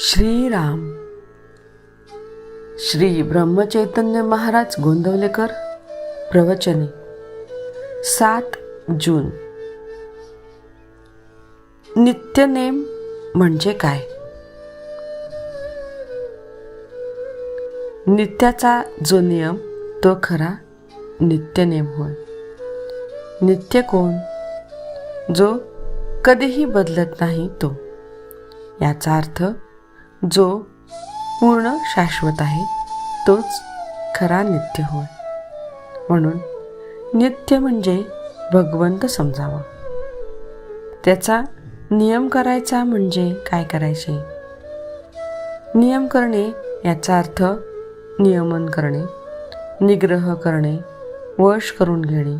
श्रीराम. श्री ब्रह्मचैतन्य महाराज गोंदवलेकर प्रवचने सात जून. नित्यनेम म्हणजे काय? नित्याचा जो नियम तो खरा नित्यनेम होय. नित्य कोण? जो कधीही बदलत नाही तो. याचा अर्थ जो पूर्ण शाश्वत आहे तोच खरा नित्य होय. म्हणून नित्य म्हणजे भगवंत समजावा. त्याचा नियम करायचा म्हणजे काय करायचे? नियम करणे याचा अर्थ नियमन करणे निग्रह करणे वश करून घेणे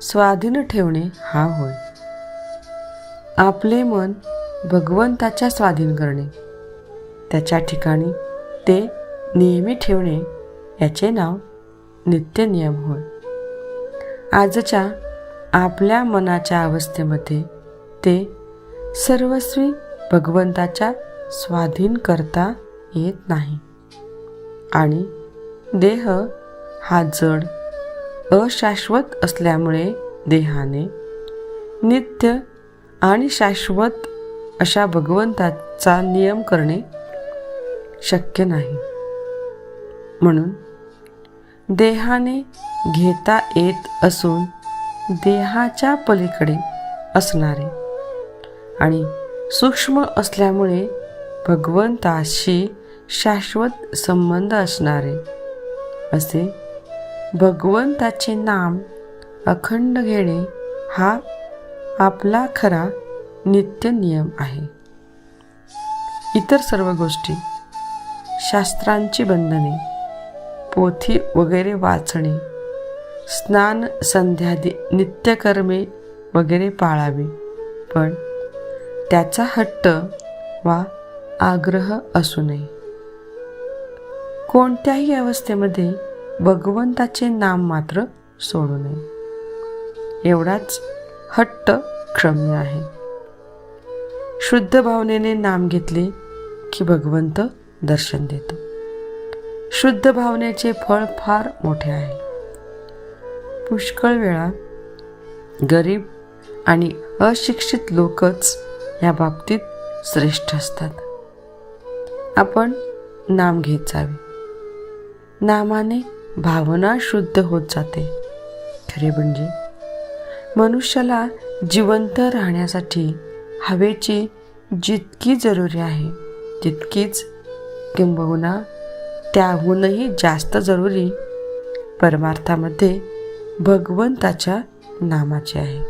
स्वाधीन ठेवणे हा होय. आपले मन भगवंताच्या स्वाधीन करणे. त्याच्या ठिकाणी ते नेहमी ठेवणे याचे नाव नित्यनियम होय. आजच्या आपल्या मनाच्या अवस्थेमध्ये ते सर्वस्वी भगवंताच्या स्वाधीन करता येत नाही. आणि देह हा जड अशाश्वत असल्यामुळे देहाने नित्य आणि शाश्वत अशा भगवंताचा नियम करणे शक्य नाही. म्हणून देहाने घेता येत असून देहाच्या पलीकडे असणारे आणि सूक्ष्म असल्यामुळे भगवंताशी शाश्वत संबंध असणारे असे भगवंताचे नाम अखंड घेणे हा आपला खरा नित्य नियम आहे. इतर सर्व गोष्टी शास्त्रांची बंधने पोथी वगैरे वाचणे स्नान संध्यादी नित्यकर्मे वगैरे पाळावे. पण त्याचा हट्ट वा आग्रह असू नये. कोणत्याही अवस्थेमध्ये भगवंताचे नाम मात्र सोडू नये. एवढाच हट्ट क्षम्य आहे. शुद्ध भावनेने नाम घेतले की भगवंत दर्शन देतो. शुद्ध भावनेचे फळ फार मोठे आहे. पुष्कळ वेळा गरीब आणि अशिक्षित लोकच या बाबतीत श्रेष्ठ असतात. आपण नाम घेत जावे. नामाने भावना शुद्ध होत जाते. खरे म्हणजे मनुष्याला जिवंत राहण्यासाठी हवेची जितकी जरुरी आहे तितकीच किंबहुना त्याहूनही जास्त जरुरी परमार्थामध्ये भगवंताच्या नामाची आहे.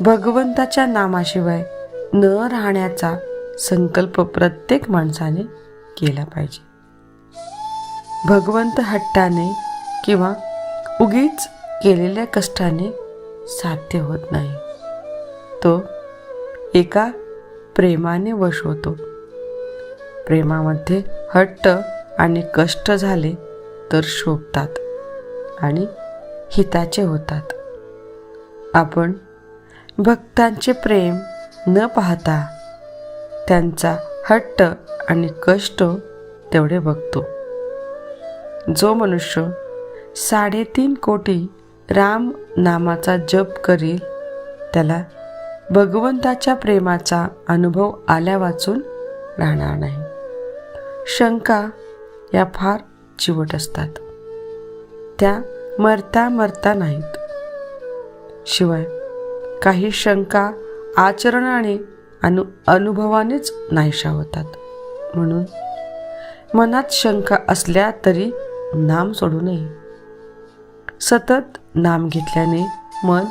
भगवंताच्या नामाशिवाय न राहण्याचा संकल्प प्रत्येक माणसाने केला पाहिजे. भगवंत हट्टाने किंवा उगीच केलेल्या कष्टाने साध्य होत नाही. तो एका प्रेमाने वश होतो. प्रेमामध्ये हट्ट आणि कष्ट झाले तर शोभतात आणि हिताचे होतात. आपण भक्तांचे प्रेम न पाहता त्यांचा हट्ट आणि कष्ट तेवढे बघतो. जो मनुष्य साडेतीन कोटी राम नामाचा जप करील त्याला भगवंताच्या प्रेमाचा अनुभव आल्या वाचून राहणार नाही. शंका या फार चिवट असतात. त्या मरता मरता नाहीत. शिवाय काही शंका आचरणाने अनु अनुभवानेच नाहीशा होतात. म्हणून मनात शंका असल्या तरी नाम सोडू नये. सतत नाम घेतल्याने मन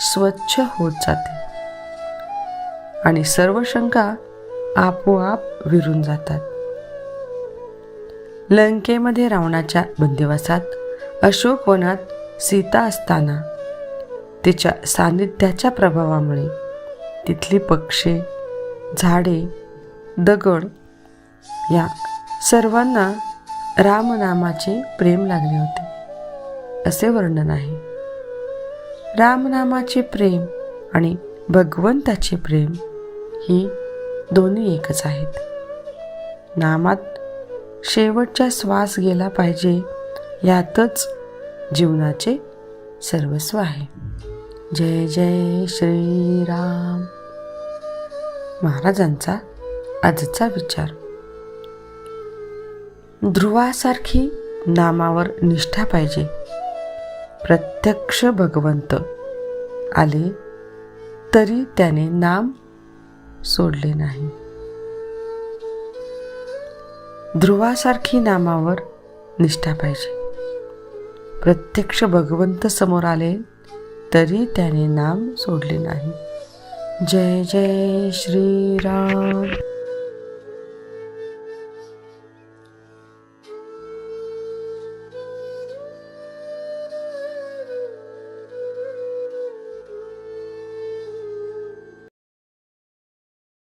स्वच्छ होत जाते. आणि सर्व शंका आपोआप विरून जातात. लंकेमध्ये रावणाच्या बंदिवासात अशोकवनात सीता असताना तिच्या सान्निध्याच्या प्रभावामुळे तिथली पक्षी झाडे दगड या सर्वांना रामनामाचे प्रेम लागले होते असे वर्णन आहे. रामनामाचे प्रेम आणि भगवंताचे प्रेम ही दोन्ही एकच आहेत. नामात शेवटचा श्वास गेला पाहिजे. यातच जीवनाचे सर्वस्व आहे. जय जय श्रीराम. महाराजांचा आजचा विचार. ध्रुवासारखी नामावर निष्ठा पाहिजे. प्रत्यक्ष भगवंत आले तरी त्याने नाम सोडले नाही. ध्रुवासारखी नामावर निष्ठा पाहिजे. प्रत्यक्ष भगवंत समोर आले तरी त्याने नाम सोडले नाही. जय जय श्रीराम.